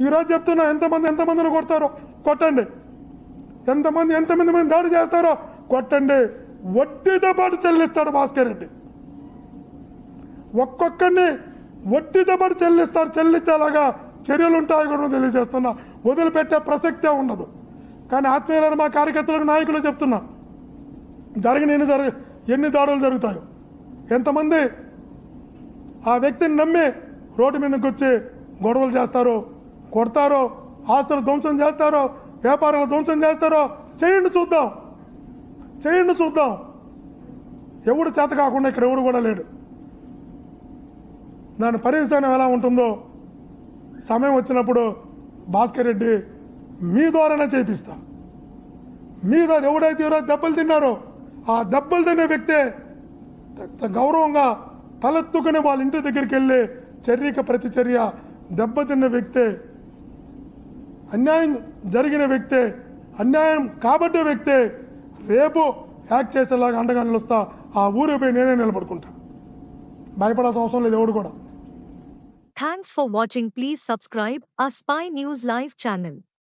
ఈరోజు చెప్తున్నా ఎంతమంది ఎంతమందిని కొడతారో? కొట్టండి. ఎంతమంది ఎంతమంది మంది దాడి చేస్తారో? కొట్టండి. వడ్డీతో పాటు చెల్లిస్తాడు భాస్కర్ రెడ్డి. ఒక్కొక్కరిని వడ్డీతో పాటు చెల్లిస్తారు. చెల్లించేలాగా చర్యలు ఉంటాయి కూడా తెలియజేస్తున్నా. వదిలిపెట్టే ప్రసక్తే ఉండదు. కానీ ఆత్మీయులను మా కార్యకర్తలకు నాయకులు చెప్తున్నా. జరిగిన ఎన్ని జరగ ఎన్ని దాడులు జరుగుతాయో. ఎంతమంది ఆ వ్యక్తిని నమ్మి రోడ్డు మీదకి వచ్చి గొడవలు చేస్తారు కొడతారో ఆస్తులు ధ్వంసం చేస్తారో వ్యాపారాలు ధ్వంసం చేస్తారో చేయండి చూద్దాం. చేయండి చూద్దాం. ఎవడు చేత కాకుండా ఇక్కడ ఎవడు కూడా లేడు. దాని పర్యవసానం ఎలా ఉంటుందో సమయం వచ్చినప్పుడు భాస్కర్ రెడ్డి మీ ద్వారానే చేపిస్తా. మీ ద్వారా ఎవడైతే దెబ్బలు తిన్నారో ఆ దెబ్బలు తినే వ్యక్తే గౌరవంగా తలెత్తుకుని వాళ్ళ ఇంటి దగ్గరికి వెళ్ళి చర్యక ప్రతిచర్య దెబ్బతిన్న వ్యక్తే అన్యాయం జరిగిన వ్యక్తే అన్యాయం కాబట్టే వ్యక్తే రేపు యాక్ట్ చేసేలాగా అండగా నిలుస్తా ఆ ఊరిపై నేనే నిలబడుకుంటా. భయపడాల్సిన అవసరం లేదు ఎవడు కూడా. Thanks for watching please subscribe a spy news live channel